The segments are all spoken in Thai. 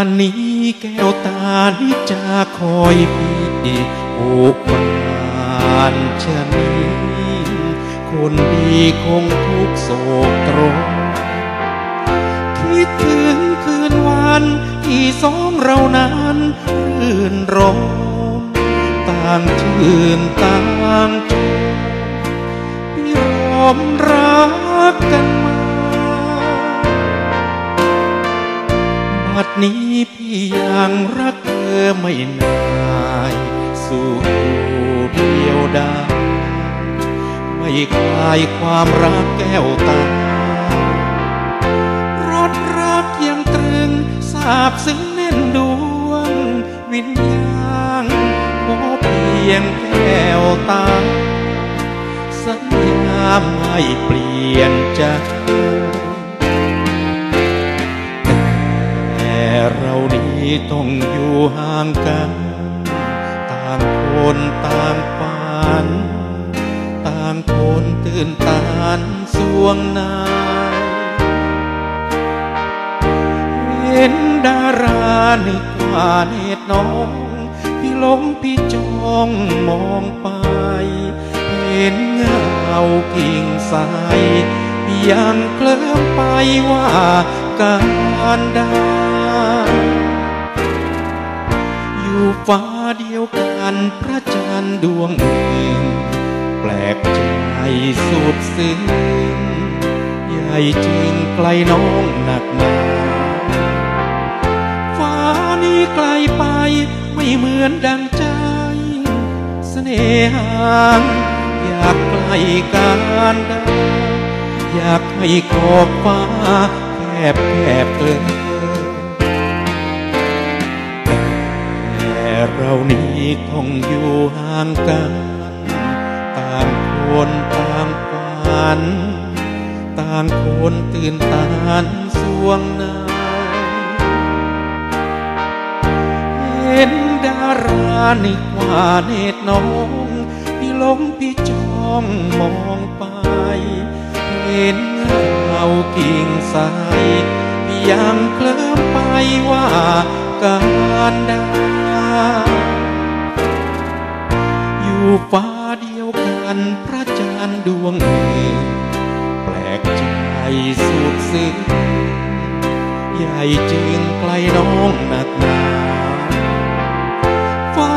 านนี้แก้วตานิจะคอยพี่โอ้คนานชะนี้คนดีคงทุกโศกตรมคิดถึงคืนวันที่สองเรานั้นรื่นรมต่างชื่นต่างชมพี่รอมรักกันมา บัดนี้พี่ยังรักเธอไม่นายสู่เดียวดายไม่คลายความรักแก้วตารถรักยังตรึงสาบซึ้งแน่นดวง วิญญาณขอเพียงแก้วตาสัญญาไม่เปลี่ยนใจ ต้องอยู่ห่างกัน ต่างคนต่างฝัน ต่างคนตื่นตานสวงนายเห็นดาราในกว่าเนตรน้อง พี่หลงพี่จองมองไป เห็นเงากิ่งใสยังเคลิ้มไปว่าการด ฟ้าเดียวกันพระจันทร์ดวงหนึ่งแปลกใจสุดซึ้งใหญ่จริงไกลน้องหนักหนาฟ้านี้ไกลไปไม่เหมือนดังใจเสน่หาอยากใกล้การดาอยากให้ขอบฟ้าแคบแคบเออ เรานี้ต้องอยู่ห่างกัน ต่างคนต่างฝัน ต่างคนตื่นตานสวงนายเห็นดารานึกว่าเนตรน้องพี่หลงพี่จองมองไป เห็นเงากิ่งใสพี่ยังเคลิ้มไปว่าการดา อยู่ฟ้าเดียวกันพระจันทร์ดวงหนึ่งแปลกใจสุดซึ้งใหญ่จริงไกลน้องหนักหนาฟ้า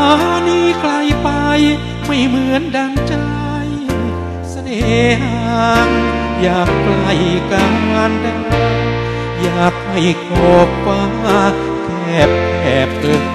นี้ไกลไปไม่เหมือนดังใจเสน่หอยากใกล้การดาอยากให้ขอบฟ้าแคบแคบเกิน